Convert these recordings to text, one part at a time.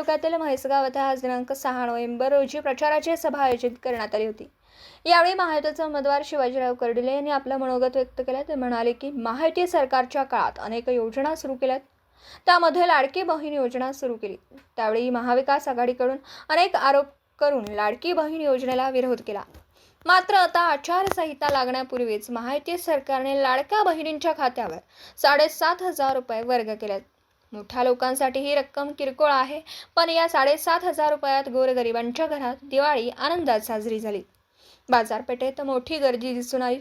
तालुक्यातील म्हैसगाव येथे आज दिनांक सहा नोव्हेंबर रोजी प्रचाराची सभा आयोजित करण्यात आली होती. यावेळी महायुतीचे उमेदवार शिवाजीराव कर्डिले यांनी आपलं मनोगत व्यक्त केलं. ते म्हणाले की महायुती सरकारच्या काळात अनेक योजना सुरू केल्यात. त्यामध्ये लाडकी बहीण योजना सुरू केली. त्यावेळी महाविकास आघाडीकडून अनेक आरोप करून लाडकी बहीण योजनेला विरोध केला. मात्र आता आचारसंहिता लागण्यापूर्वीच महायुती सरकारने लाडक्या बहिणींच्या खात्यावर साडेसात हजार रुपये वर्ग केलेत. मोठ्या लोकांसाठी ही रक्कम किरकोळ आहे पण या साडेसात हजार रुपयात गोरगरिबांच्या घरात दिवाळी आनंदात साजरी झाली. बाजारपेठेत मोठी गर्दी दिसून आली.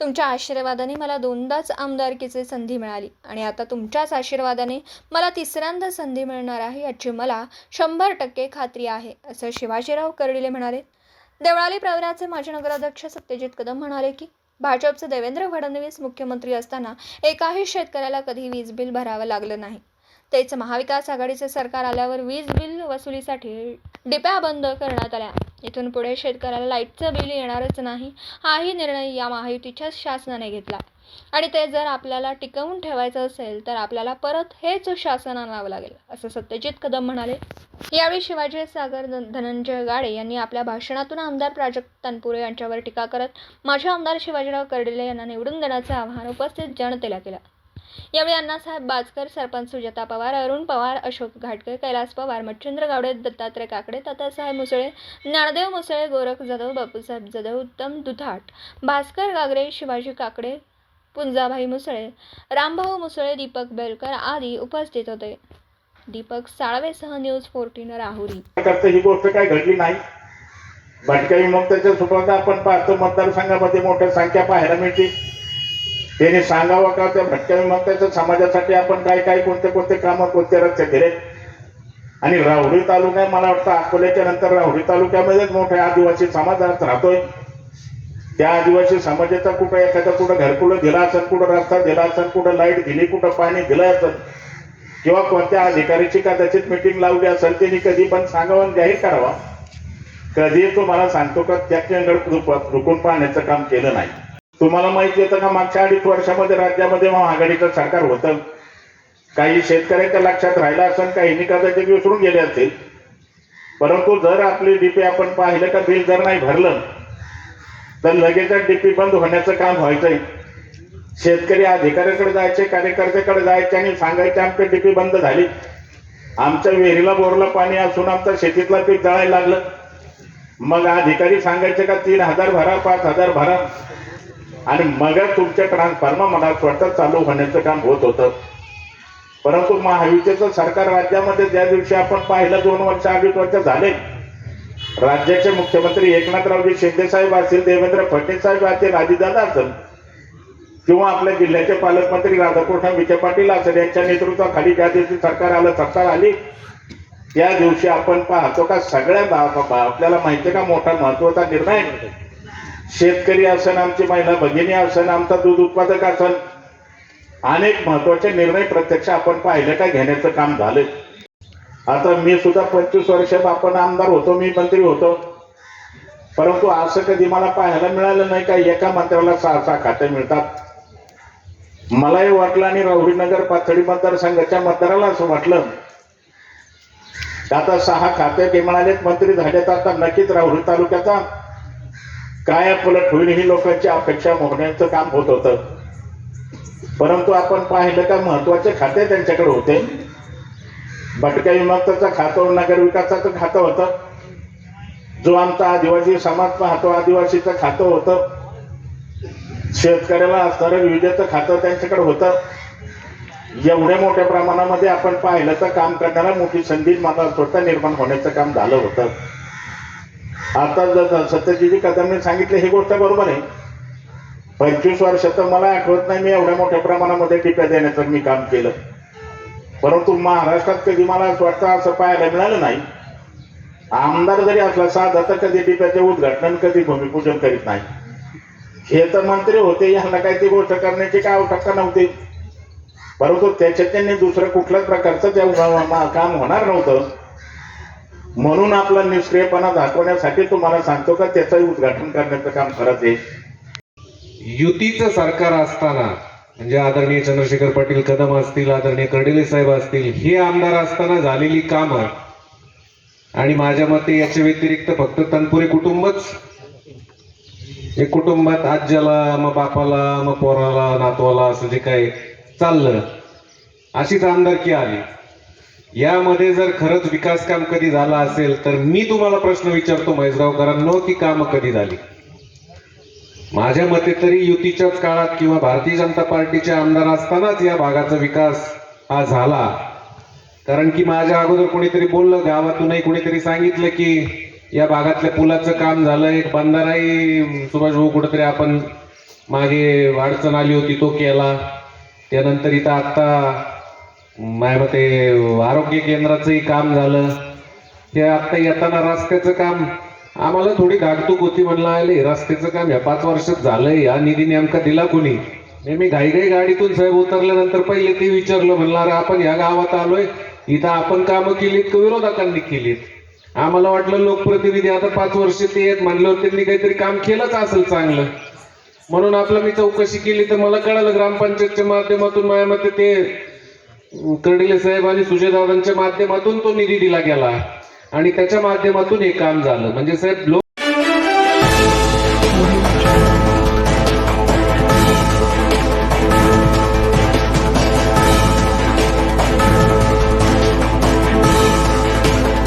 तुमच्या आशीर्वादाने मला दोनदाच आमदारकीची संधी मिळाली आणि आता तुमच्याच आशीर्वादाने मला तिसऱ्यांदा संधी मिळणार आहे याची मला शंभर टक्के खात्री आहे असं शिवाजीराव कर्डिले म्हणाले. देवळाली प्रवराचे माजी नगराध्यक्ष सत्यजित कदम म्हणाले की भाजपचे देवेंद्र फडणवीस मुख्यमंत्री असताना एकाही शेतकऱ्याला कधी वीज बिल भरावं लागलं नाही. तेच महाविकास आघाडीचे सरकार आल्यावर वीज बिल वसुलीसाठी डिप्या बंद करण्यात आल्या. इथून पुढे शेतकऱ्याला लाईटचं बिल येणारच नाही हाही निर्णय या महायुतीच्या शासनाने घेतला. आणि ते जर आपल्याला टिकवून ठेवायचं असेल तर आपल्याला परत हेच शासन आणावं लागेल असं सत्यजित कदम म्हणाले. यावेळी शिवाजी सागर धनंजय गाडे यांनी आपल्या भाषणातून आमदार प्राजक्त तनपुरे यांच्यावर टीका करत माझ्या आमदार शिवाजीराव कर्डिले यांना निवडून देण्याचं आवाहन उपस्थित जनतेला केलं. यावेळी अण्णासाहेब बाजकर सरपंच सुजाता पवार अरुण पवार अशोक घाटकर कैलास पवार मच्छिंद्र गावडे दत्तात्रय काकडे तात्यासाहेब मुसळे ज्ञानदेव मुसळे गोरख जाधव बापूसाहेब जाधव उत्तम दुधाट भास्कर गागरे शिवाजी काकडे पुंजाभाई मुसळे रामभाऊ मुसळे दीपक बेलकर आदी उपस्थित होते. दीपक साळवेसह न्यूज फोर्टीन राहुरी. ही गोष्ट काय घडली नाही. भटक्या विमुक्ताच्या सुटवाचा आपण पाहतो मतदारसंघामध्ये मोठ्या संख्या पाहायला मिळते त्याने सांगावं का त्या भटक्या विमुक्ताच्या समाजासाठी आपण काय काय कोणते कोणते कामं कोणते रस्ते केले आणि राहुरी तालुका मला वाटतं अकोल्याच्या नंतर राहुरी तालुक्यामध्येच मोठ्या आदिवासी समाजात राहतोय. त्या आदिवासी समाजाचा कुठं एखादा कुठं घरकुलं दिला असेल कुठं रस्ता दिला असेल कुठं लाइट दिली कुठं पाणी दिलं असेल किंवा कोणत्या अधिकाऱ्याची कदाचित मिटिंग लावली असेल त्यांनी कधी पण सांगावं आणि जाहीर करावा. कधी तुम्हाला सांगतो का त्याच्याकडे रुकून पाहण्याचं काम केलं नाही. तुम्हाला माहिती येतं का मागच्या अडीच वर्षामध्ये राज्यामध्ये महाआघाडीचं सरकार होतं. काही शेतकऱ्यांच्या लक्षात राहिलं असेल काहींनी कदाचित विसरून गेले असतील. परंतु जर आपली डीपी आपण पाहिलं का बिल जर नाही भरलं तर लगेचच डीपी बंद होण्याचं काम व्हायचंय. शेतकरी अधिकाऱ्याकडे जायचे कार्यकर्त्याकडे जायचे आणि सांगायचे आमची डीपी बंद झाली. आमच्या विहिरीला बोरला पाणी असून आमचं शेतीतला पीक जळायला लागलं. मग अधिकारी सांगायचे का तीन हजार भरा पाच हजार भरा. आणि मगच तुमच्या ट्रान्सफॉर्मर मला स्वतः चालू होण्याचं काम होत होतं. परंतु महायुतीचं सरकार राज्यामध्ये ज्या दिवशी आपण पाहिलं दोन वर्ष अडीच वर्ष झाले. राज्याचे मुख्यमंत्री एकनाथरावजी शिंदे साहेब असतील देवेंद्र फडणवीस साहेब असतील अजितदादा असेल किंवा आपल्या जिल्ह्याचे पालकमंत्री राधाकृष्ण विखे पाटील असेल यांच्या नेतृत्वाखाली ज्या दिवशी सरकार आलं सत्ता आली त्या दिवशी आपण पाहतो का सगळ्या बा- बा- आपल्याला माहिती आहे का मोठा महत्त्वाचा निर्णय? शेतकरी असन आमची महिला भगिनी असन आमचा दूध उत्पादक असन. अनेक महत्त्वाचे निर्णय प्रत्यक्ष आपण पाहिलं का घेण्याचं काम झालं. आता मी सुद्धा पंचवीस वर्ष आपण आमदार होतो मी मंत्री होतो. परंतु असं कधी मला पाहायला मिळालं नाही का एका मंत्र्याला सहा सहा खाते मिळतात. मलाही वाटलं आणि राहुरीनगर पाथडी मतदारसंघाच्या मतदाराला असं वाटलं. आता सहा खाते ते म्हणाले मंत्री तर आता नक्कीच राहुरी तालुक्याचा काय पलट होईल ही लोकांची अपेक्षा मोहण्याचं काम होत होतं. परंतु आपण पाहिलं का महत्त्वाचे खाते त्यांच्याकडे होते. भटक्या विमुक्ताचं खातं नगरविकासाचं खातं होतं. जो आमचा आदिवासी समाज पाहतो आदिवासीचं खातं होतं. शेतकऱ्याला असणारं विविधेचं खातं त्यांच्याकडे होतं. एवढ्या मोठ्या प्रमाणामध्ये आपण पाहिलं तर काम करण्याला मोठी संधी मला स्वतः निर्माण होण्याचं काम झालं होतं. आता जर सत्यजिती कदमने सांगितलं ही गोष्ट बरोबर आहे. पंचवीस वर्ष तर मला आठवत नाही मी एवढ्या मोठ्या प्रमाणामध्ये टिप्या देण्याचं मी काम केलं. परंतु महाराष्ट्रात कधी मला असं वाटतं असं पाहायला मिळालं नाही. आमदार जरी असला साधा तर कधी टिप्याचे उद्घाटन कधी भूमिपूजन करीत नाही. हे तर मंत्री होते यांना काही ती गोष्ट करण्याची काय आवश्यकता नव्हती. परंतु त्याच्यात त्यांनी दुसरं कुठल्याच प्रकारचं त्या मा- काम होणार नव्हतं म्हणून आपला निष्क्रियपणा दाखवण्यासाठी तुम्हाला सांगतो का त्याचंही उद्घाटन करण्याचं काम करत आहे. युतीचं सरकार असताना म्हणजे आदरणीय चंद्रशेखर पाटील कदम असतील आदरणीय कर्डिले साहेब असतील हे आमदार असताना झालेली कामं आणि माझ्या मते याच्या व्यतिरिक्त फक्त तनपुरे कुटुंबच. हे कुटुंबात आज्याला मग बापाला मग पोराला नातवाला असं जे काही चाललं अशीच आमदारकी आली. यामध्ये जर खरंच विकास काम कधी झाला असेल तर मी तुम्हाला प्रश्न विचारतो महेशगावकरांनो की काम कधी झाली? माझ्या मते तरी युतीच्याच काळात किंवा भारतीय जनता पार्टीचे आमदार असतानाच या भागाचा विकास हा झाला. कारण की माझ्या अगोदर कोणीतरी बोललं गावातूनही कोणीतरी सांगितलं की या भागातल्या पुलाचं काम झालं एक बंधाराही सुभाष भाऊ कुठेतरी आपण मागे अडचण आली होती तो केला. त्यानंतर इथं आत्ता माझ्या मते आरोग्य केंद्राचंही काम झालं. ते आता येताना रस्त्याचं काम आम्हाला थोडी धाकधूक होती म्हणलं आले रस्त्याचं काम या पाच वर्षात झालंय या निधी नेमका दिला कोणी? नेहमी मी घाईघाई गाडीतून साहेब उतरल्यानंतर पहिले ते विचारलं म्हणलं अरे आपण या गावात आलोय इथं आपण कामं केलीत का विरोधकांनी केलीत? आम्हाला वाटलं लोकप्रतिनिधी आता पाच वर्ष ते आहेत म्हणल्यावर त्यांनी काहीतरी काम केलंच असेल चांगलं. म्हणून आपलं मी चौकशी केली तर मला कळालं ग्रामपंचायतच्या माध्यमातून माझ्या मते ते कर्डिले साहेब आणि सुजयदादांच्या माध्यमातून तो निधी दिला गेला आणि त्याच्या माध्यमातून हे काम झालं. म्हणजे साहेब लोक